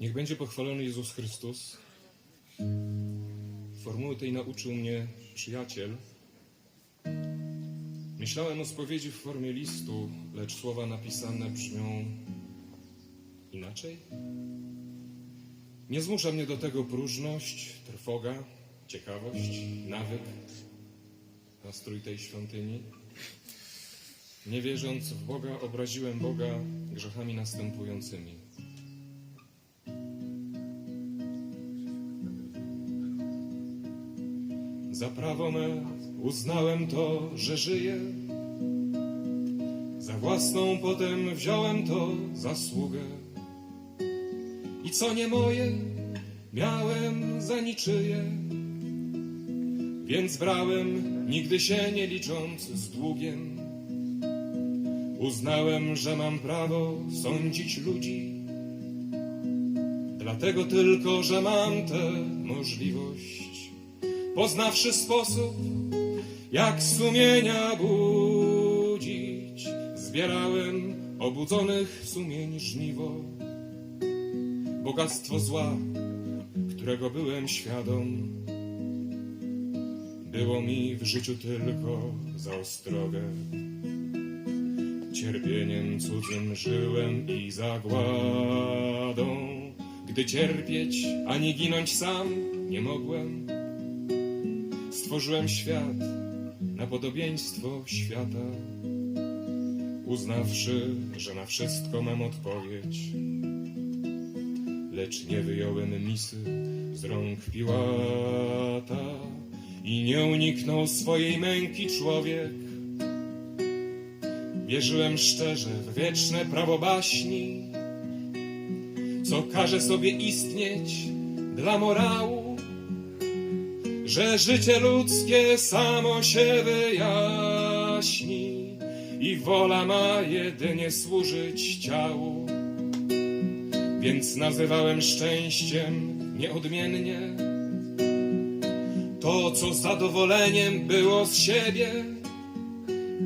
Niech będzie pochwalony Jezus Chrystus. Formuły tej nauczył mnie przyjaciel. Myślałem o spowiedzi w formie listu, lecz słowa napisane brzmią inaczej. Nie zmusza mnie do tego próżność, trwoga, ciekawość, nawyk, nastrój tej świątyni. Nie wierząc w Boga, obraziłem Boga grzechami następującymi. Za prawo me uznałem to, że żyję. Za własną potem wziąłem to zasługę. I co nie moje, miałem za niczyje. Więc brałem, nigdy się nie licząc z długiem. Uznałem, że mam prawo sądzić ludzi. Dlatego tylko, że mam tę możliwość. Poznawszy sposób, jak sumienia budzić, zbierałem obudzonych sumień żniwo. Bogactwo zła, którego byłem świadom, było mi w życiu tylko za ostrogę. Cierpieniem cudzym żyłem i zagładą, gdy cierpieć ani ginąć sam nie mogłem. Stworzyłem świat na podobieństwo świata, uznawszy, że na wszystko mam odpowiedź. Lecz nie wyjąłem misy z rąk Piłata i nie uniknął swojej męki człowiek. Wierzyłem szczerze w wieczne prawo baśni, co każe sobie istnieć dla morału, że życie ludzkie samo się wyjaśni i wola ma jedynie służyć ciału. Więc nazywałem szczęściem nieodmiennie to, co zadowoleniem było z siebie.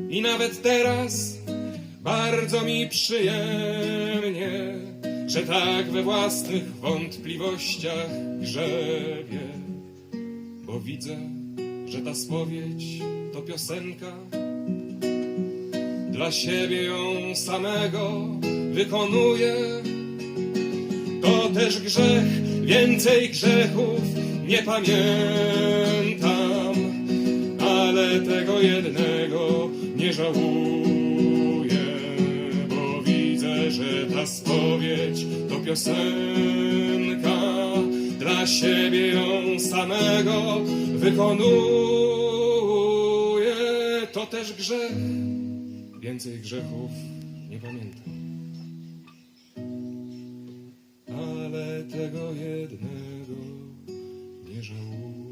I nawet teraz bardzo mi przyjemnie, że tak we własnych wątpliwościach grzebię, bo widzę, że ta spowiedź to piosenka. Dla siebie ją samego wykonuję. To też grzech, więcej grzechów nie pamiętam, spowiedź to piosenka, dla siebie ją samego wykonuję. To też grzech, więcej grzechów nie pamiętam. Ale tego jednego nie żałuję.